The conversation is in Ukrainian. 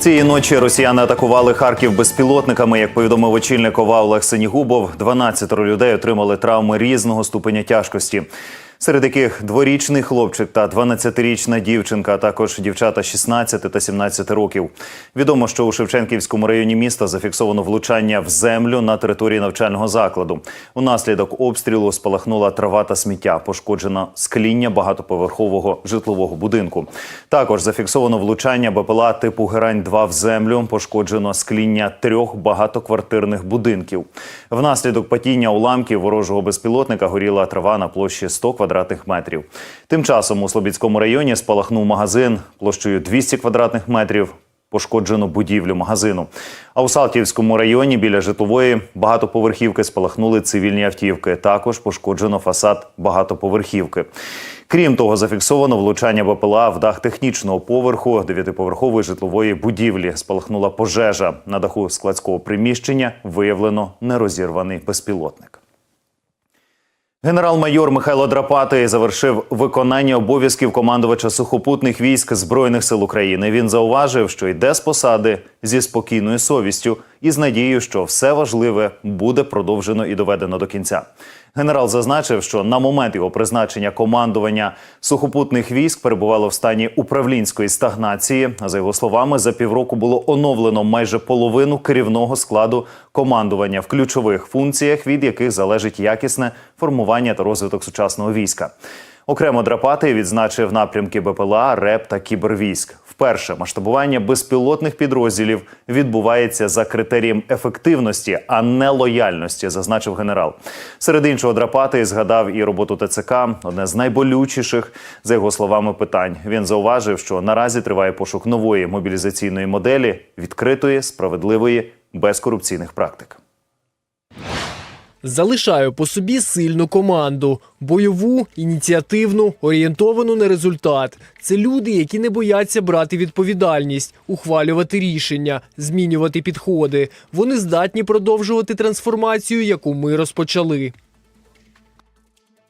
Цієї ночі росіяни атакували Харків безпілотниками. Як повідомив очільник ОВА Олег Сенігубов, 12 людей отримали травми різного ступеня тяжкості. Серед яких дворічний хлопчик та 12-річна дівчинка, а також дівчата 16 та 17 років. Відомо, що у Шевченківському районі міста зафіксовано влучання в землю на території навчального закладу. Унаслідок обстрілу спалахнула трава та сміття, пошкоджено скління багатоповерхового житлового будинку. Також зафіксовано влучання БПЛА типу Герань-2 в землю, пошкоджено скління трьох багатоквартирних будинків. Внаслідок падіння уламків ворожого безпілотника горіла трава на площі 100 квадратних метрів. Тим часом у Слобідському районі спалахнув магазин площею 200 квадратних метрів. Пошкоджено будівлю магазину. А у Салтівському районі біля житлової багатоповерхівки спалахнули цивільні автівки. Також пошкоджено фасад багатоповерхівки. Крім того, зафіксовано влучання БПЛА в дах технічного поверху дев'ятиповерхової житлової будівлі. Спалахнула пожежа на даху складського приміщення. Виявлено нерозірваний безпілотник. Генерал-майор Михайло Драпатий завершив виконання обов'язків командувача сухопутних військ Збройних сил України. Він зауважив, що йде з посади зі спокійною совістю і з надією, що все важливе буде продовжено і доведено до кінця. Генерал зазначив, що на момент його призначення командування сухопутних військ перебувало в стані управлінської стагнації. За його словами, за півроку було оновлено майже половину керівного складу командування в ключових функціях, від яких залежить якісне формування та розвиток сучасного війська. Окремо Драпатий відзначив напрямки БПЛА, РЕП та кібервійськ. Вперше масштабування безпілотних підрозділів відбувається за критерієм ефективності, а не лояльності, зазначив генерал. Серед іншого, Драпатий згадав і роботу ТЦК, одне з найболючіших, за його словами, питань. Він зауважив, що наразі триває пошук нової мобілізаційної моделі, відкритої, справедливої, без корупційних практик. Залишаю по собі сильну команду, бойову, ініціативну, орієнтовану на результат. Це люди, які не бояться брати відповідальність, ухвалювати рішення, змінювати підходи. Вони здатні продовжувати трансформацію, яку ми розпочали.